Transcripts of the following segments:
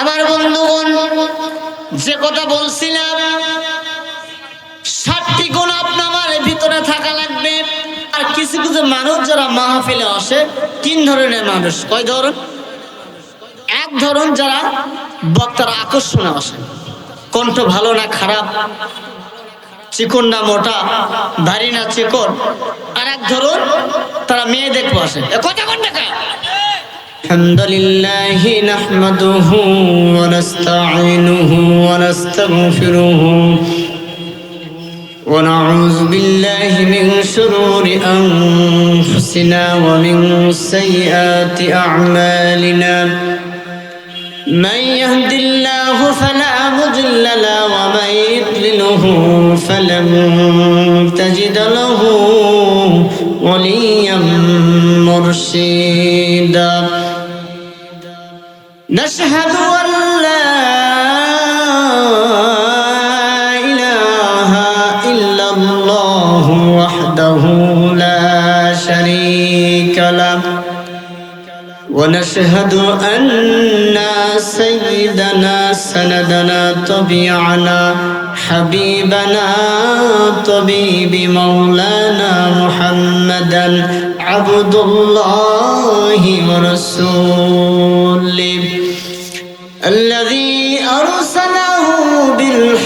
আমার বন্ধুগণ, যে কথা বলছিলাম ষাটটি গুণ আপনার ভিতরে থাকা লাগবে। আর কিছু কিছু মানুষ যারা মাহফিলে আসে, তিন ধরনের মানুষ। কয় ধরন? এক ধরন যারা বক্তার আকর্ষণে আসে। কণ্ঠ ভালো না খারাপ? চিকন না মোটা? দাড়ি না চিকন? আর এক ধরুন তারা মেয়ে দেখব আসে। কথা কোন টাকা الحمد لله نحمده ونستعينه ونستغفره ونعوذ بالله من شرور أنفسنا ومن سيئات أعمالنا. من يهد الله فلا مضل له ومن يضلله فلن تجد له وليا مرشدا. نشهد أن لا إله إلا الله وحده لا شريك له. ونشهد أن سيدنا سندنا طبيعنا حبيبنا طبيب مولانا محمدا عبد الله ورسوله.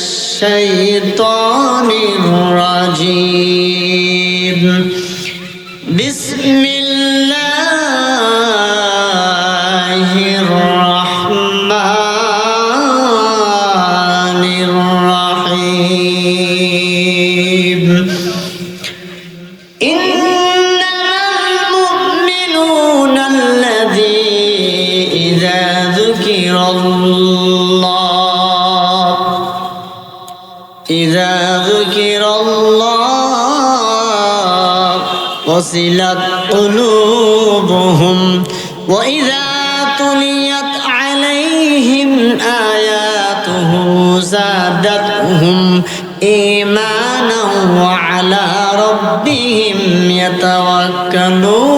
الشيطان الرجيم بسم إذا ذكر الله وصلت قلوبهم وإذا تليت عليهم آياته زادتهم إيمانا وعلى ربهم يتوكلون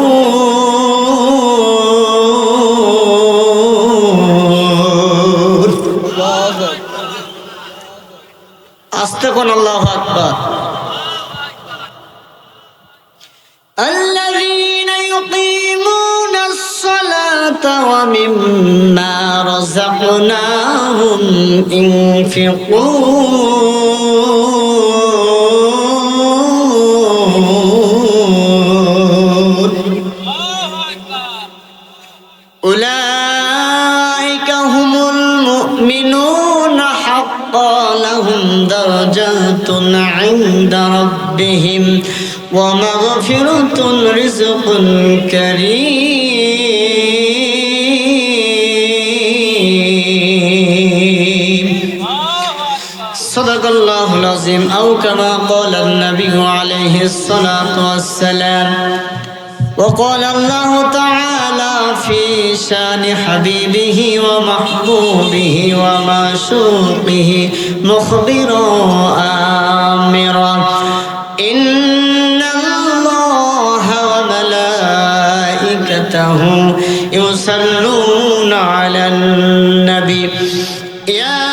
ومما رزقناهم ينفقون أولئك هم المؤمنون حقا لهم درجات عند ربهم ومغفرة رزق كريم صدق الله العظيم أو كما قال النبي عليه الصلاة والسلام. وقال الله تعالى في شان حبيبه ومحبوبه ومعشوقه مخبرا آمرا. إن الله وملائكته يصلون على النبي. يا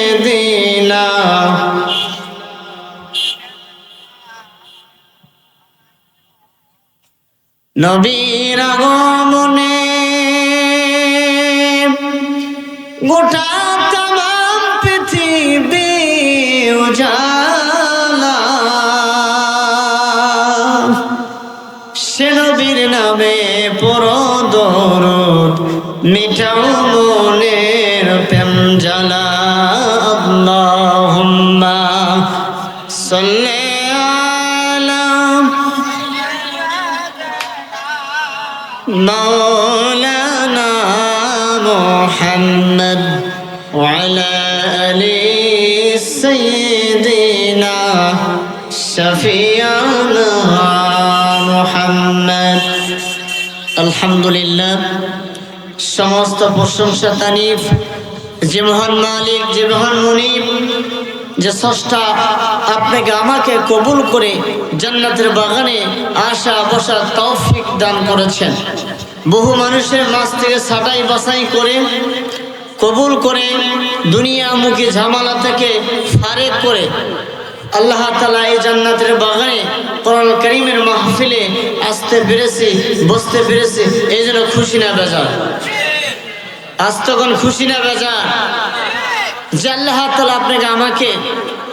নবীর আগমনে গোটা তাম পৃথিবী উজালা। সে নবীর নামে পর মিটাও আলহামদুলিল্লাহ। সমস্ত প্রশংসা তানিফ, যে মহান মালিক, যে মহান মনিব, যে সষ্টা আপনাকে আমাকে কবুল করে জান্নাতের বাগানে আশা বসা তৌফিক দান করেছেন। বহু মানুষের মাছ থেকে ছাটাই বাছাই করে, কবুল করে, দুনিয়ামুখী ঝামালা থেকে ফারেক করে আল্লাহ তালা এই জান্নাতের বাগানে কোরআন করিমের মাহফিলে আসতে পেরেছি, বসতে পেরেছি। এই জন্য খুশি না বেজার। আজ তখন খুশি না বেজার। যে আল্লাহ তালা আপনাকে আমাকে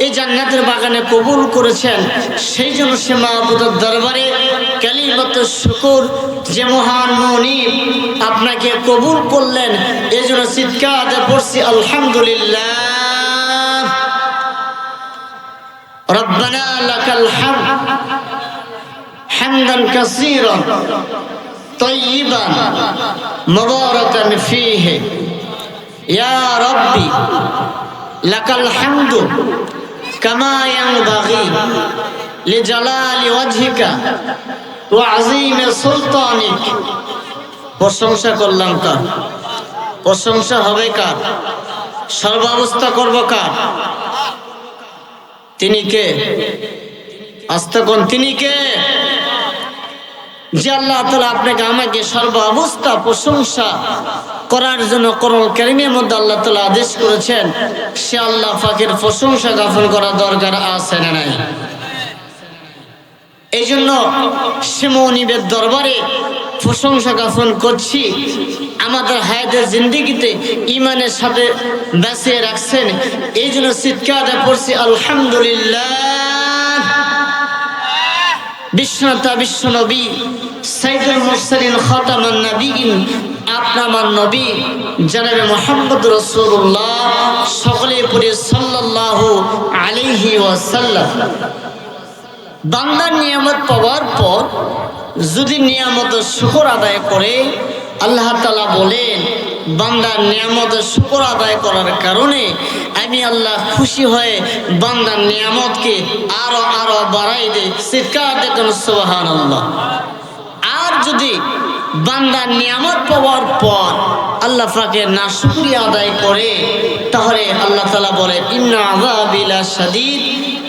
এই জান্নাতের বাগানে কবুল করেছেন, সেই জন্য সে মাহবুদের দরবারে কালিমত শুকুর, যে মহান মনিব আপনাকে কবুল করলেন, এই জন্য চিৎকার পড়ছি, আলহামদুলিল্লাহ। ربنا لك الحمد حمدا كثيرا طيبا مباركا فيه يا ربي لك الحمد كما ينبغي لجلال وجهك وعظيم سلطانك প্রশংসা করলাম কার প্রশংসা হবে কার সর্বাবস্থা করব কার তিনি কে? আস্তে কোন তিনি কে? যে আল্লাহ তালা আপনাকে আমাকে সর্ব অবস্থা, প্রশংসা করার জন্য করল কারিমের মধ্যে আল্লাহ তালা আদেশ করেছেন, সে আল্লাহ ফাঁকের প্রশংসা জ্ঞাপন করা দরকার আছে না নাই? এই জন্য সে মনিবের দরবারে প্রশংসা জ্ঞাপন করছি। আমাদের হায়াতের জিন্দিগিতে ইমানের সাথে বেঁচে রাখছেন। এই জন্য চিৎকারে পড়ছি আলহামদুলিল্লাহ। বিশ্বনাথা বিশ্ব নবী সাইদুল মুরসালিন, খতামান নবীন আপনার নবী, জানাবে মোহাম্মদ রসুল্লাহ সকলে পড়ে সাল্লাল্লাহু আলাইহি ওয়াসাল্লাম। বান্দার নিয়ামত পাওয়ার পর যদি নিয়ামত শুকর আদায় করে, আল্লাহ তালা বলেন বান্দার নিয়ামত শুকর আদায় করার কারণে আমি আল্লাহ খুশি হয়ে বান্দার নিয়ামতকে আরও আরও বাড়াই দেয়। চিৎকার দেখুন সুবাহান আল্লাহ আর যদি বান্দার নিয়ামত পাওয়ার পর আল্লাহ ফাঁকে না শুক্রিয়া আদায় করে, তাহলে আল্লাহ তালা বলে ইন্না আজাবিলা সাদিদ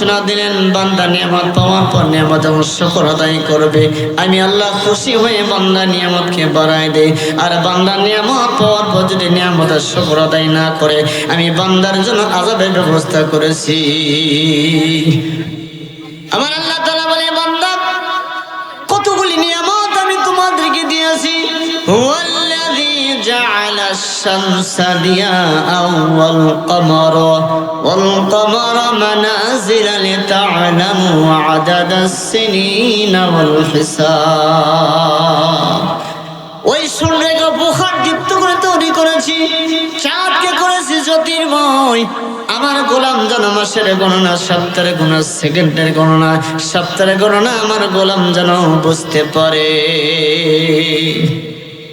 ঘোষণা দিলেন, বান্দা নিয়ামত পাওয়ার পর নিয়ামত আমার শুকর আদায় করবে। আমি আল্লাহ খুশি হয়ে বান্দা নিয়ামতকে বাড়াই দেই। আর বান্দা নিয়ামত পাওয়ার পর যদি নিয়ামতের শুকর আদায় না করে, আমি বান্দার জন্য আজাবের ব্যবস্থা করেছি। আমার কমারা, ওয়াল কমারা মানাজিলা লিতা'লামু আদাদা আস-সিনিনা ওয়াল হিসাব ওই সূর্যকে পোখার দীপ্ত করে তৈরি করেছি চাঁদকে করেছি জ্যোতির্ময়। আমার গোলাম যেন মাসের গণনা, সপ্তাহের গণনা, সেকেন্ডের গণনা, সপ্তাহের গণনা আমার গোলাম যেন বুঝতে পারে।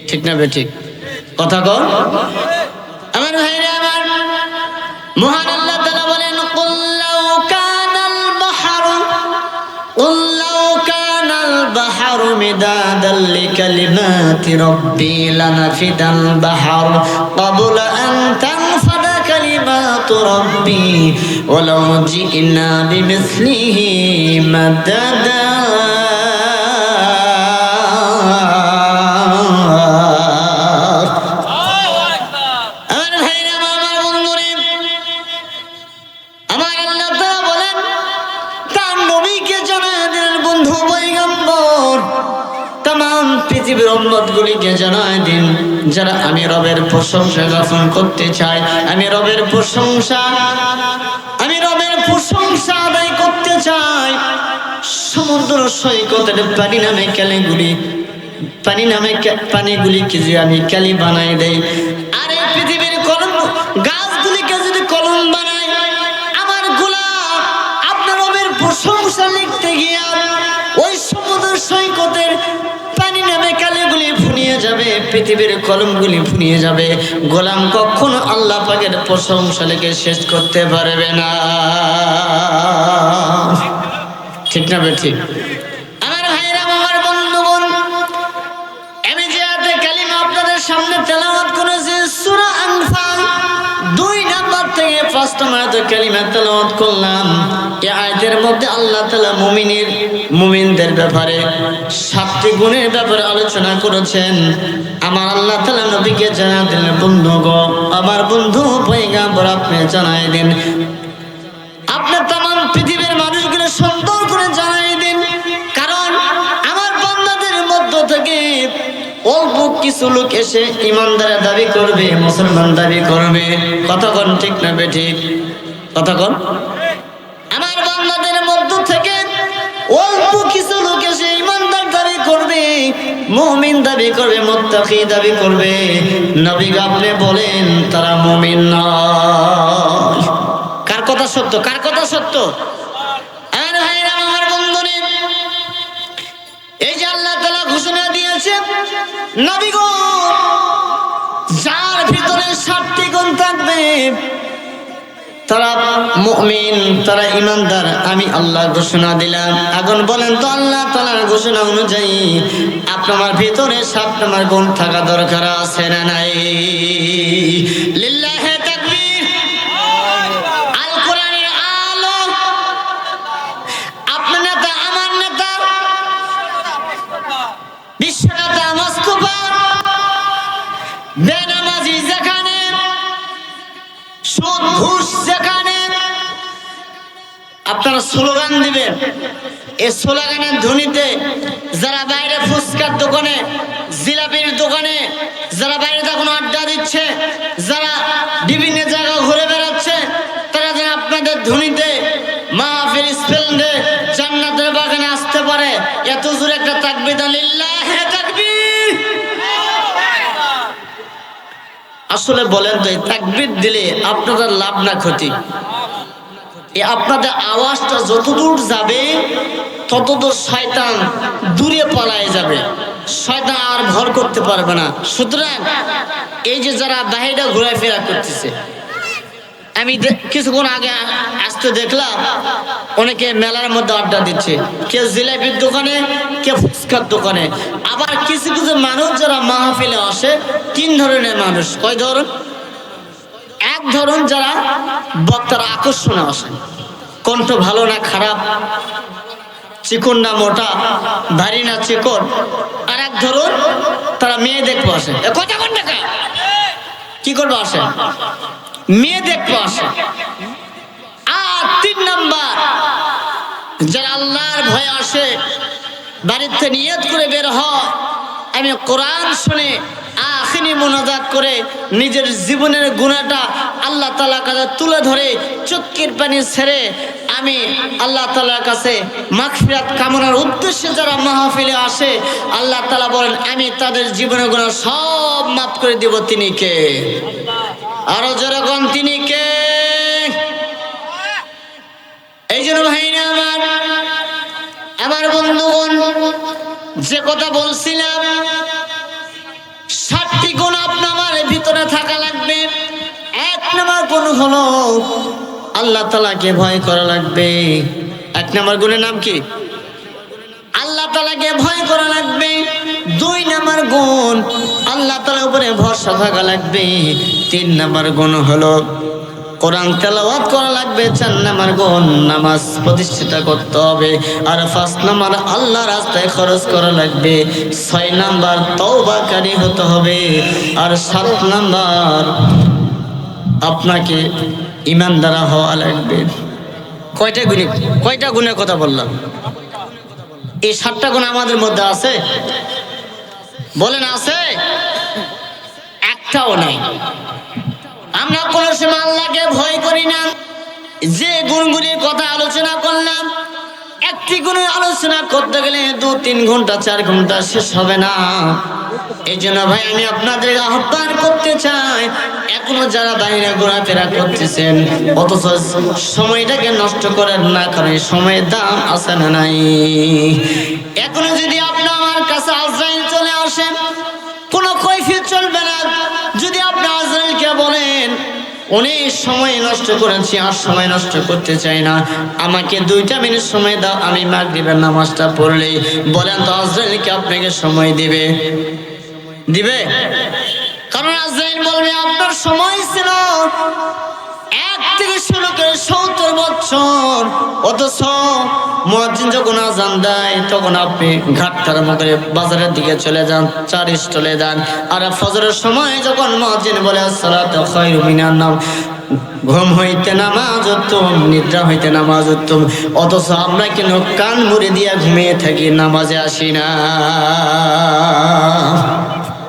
ঠিক না বে ঠিক? কথা কর আমার ভাইরা, আমার মহান আল্লাহ তাআলা বলেন, কুল লাউ কানাল বাহরু, কুল লাউ কানাল বাহরু মিদাদাল লিকালিমাতি রাব্বি লানাফিদাল বাহর, ক্বাবলা আন তানফাদা কালিমাতু তাম পৃথিবীর উম্মতগুলিকে জানায় দিন, যারা আমি রবের প্রশংসা যখন করতে চাই আমি রবের প্রশংসা, আমি রবের প্রশংসা আদায় করতে চাই। সমুদ্র সৈকতের পানি নামে ক্যালেগুলি পানি নামে পানিগুলি পানিগুলিকে যে আমি ক্যালি বানাই দেই পৃথিবীর কলমগুলি ফুনিয়ে যাবে। গোলাম কখনো আল্লাহ পাকের প্রশংসা লেগে শেষ করতে পারবে না। ঠিক না বে ঠিক? থেকে পাঁচ কালিমা তেলাওয়াত করলাম। এই আয়াতের মধ্যে আল্লাহ তাআলা মুমিনের, মুমিনদের ব্যাপারে সাতটি গুণের ব্যাপারে আলোচনা করেছেন। আমার আল্লাহ তাআলা জানা দিলেন বন্ধু গো আমার বন্ধু পয়গাম্বর আপনি জানাই দিন কিছু লোক এসে ইমানদারের দাবি করবে, মুসলমান দাবি করবে। কতক্ষণ ঠিক না বে ঠিক কতক্ষণ? আমার বান্দাদের মধ্য থেকে অল্প কিছু লোক এসে ইমানদার দাবি করবে, মুমিন দাবি করবে, মুত্তাকি দাবি করবে। নবী বলেন, তারা মুমিন নয়। কার কথা সত্য? কার কথা সত্য? আমার ভাইরা তারা তারা ইমানদার, আমি দিলাম। বলেন অনুযায়ী আপনার ভিতরে সাত নম্বর গুণ থাকা দরকার আছে না নাই? লিল্লাহে দিবেন এই স্লোগানের ধ্বনিতে যারা বাইরে ফুচকার দোকানে, জিলাপির দোকানে, যারা বাইরে তখন আড্ডা দিচ্ছে, যারা বিভিন্ন জায়গায় ঘুরে বেড়াচ্ছে, তারা যেন আপনাদের ধ্বনিতে, মাহফিল স্পেন্ডে জান্নাতের বাগানে আসতে পারে। এত জোরে একটা তাকবিদ আলিল্লাহ তাকবীর। আসলে বলেন তো, এই দিলে আপনাদের লাভ না ক্ষতি? এই আপনাদের আওয়াজটা যতদূর যাবে, ততদূর শয়তান দূরে পালায় যাবে। শয়তান আর ভর করতে পারবে না। সুতরাং এই যে যারা বাহিরে ঘোরাফেরা করতেছে, আমি কিছুক্ষণ আগে আসতে দেখলাম, অনেকে মেলার মধ্যে আড্ডা দিচ্ছে। কেউ জিলাপির দোকানে, কেউ ফুচকার দোকানে। আবার কিছু কিছু মানুষ যারা মাহফিলে আসে, তিন ধরনের মানুষ। কয় ধরন এক ধরন যারা বক্তার আকর্ষণে আসে কণ্ঠ ভালো না খারাপ, চিকন না মোটা, ভারী না চিকন, আর এক ধরন তারা মেয়ে দেখব আসে। কথা কোন? টাকা কি করব আসে? মেয়ে দেখব আসে। আর তিন নাম্বার, যারা আল্লাহর ভয় আসে, বাড়িতে নিয়ত করে বের হয়। আমি কোরআন শুনে আখিনি মোনাজাত করে নিজের জীবনের গুণাটা আল্লাহ তালার কাছে তুলে ধরে চক্কির পানি ছেড়ে আমি আল্লাহ তালার কাছে মাগফিরাত কামনার উদ্দেশ্যে যারা মাহফিলে আসে, আল্লাহ তালা বলেন, আমি তাদের জীবনের গুণা সব মাফ করে দিব তিনি কে? আরও যেরকম তিনি কে? এই জন্য ভাইরা আমার আমার বন্ধুগণ, যে কথা বলছিলাম নম্বর হলো। আল্লাহ তালাকে ভয় করা লাগবে। এক নম্বর গুণের নাম কি? আল্লাহ তালাকে ভয় করা লাগবে। দুই নাম্বার গুণ, আল্লাহ তালার উপরে ভরসা থাকা লাগবে। তিন নাম্বার গুণ হলো, কোরআন তেলাওয়াত করা লাগবে। চার নাম্বার গুণ, নামাজ প্রতিষ্ঠিত করতে হবে। আর পাঁচ নাম্বার, আল্লাহ রাস্তায় খরচ করা লাগবে। ছয় নাম্বার, তওবাকারী হতে হবে। আর সাত নাম্বার আপনাকে ইমানদারা হওয়া লাগবে। কয়টা গুণে কয়টা গুণের কথা বললাম? এই সাতটা গুণ আমাদের মধ্যে আছে? বলেন, আছে? একটাও নাই। আমরা কোন সময় আল্লাহকে ভয় করি না। যে গুণগুলির কথা আলোচনা করলাম একটি গুণের আলোচনা করতে গেলে দু, তিন ঘণ্টা, চার ঘণ্টা শেষ হবে না। এই জন্য ভাই, আমি আপনাদের আহ্বান করতে চাই, এখনও যারা বাইরে ঘোরাফেরা করতেছেন, অথচ সময়টাকে নষ্ট করেন না কারণ সময়ের দাম আছে না নাই। এখনও যদি আপনি আমার কাছে আজরাইল চলে আসেন, কোনো কৈফিয়ত চলবে না। অনেক সময় নষ্ট করেছি, আর সময় নষ্ট করতে চাই না। আমাকে দুইটা মিনিট সময় দাও, আমি মাগরিবের নামাজটা পড়লেই। বলেন তো আজরাইলকে আপনাকে সময় দিবে? দিবে? কারণ আজরাইল বলবে, আপনার সময় ছিল। থেকে বছর, অথচ যখন তখন আপনি মধ্যে বাজারের দিকে চলে যান যান। আর সময় যখন বলে নাম। ঘুম হইতে নামাজ উত্তম, নিদ্রা হইতে নামাজ উত্তম। অথচ আমরা কেন কান মুড়ে দিয়া ঘুমিয়ে থাকি, নামাজে আসি না।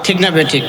ঠিক না বে ঠিক?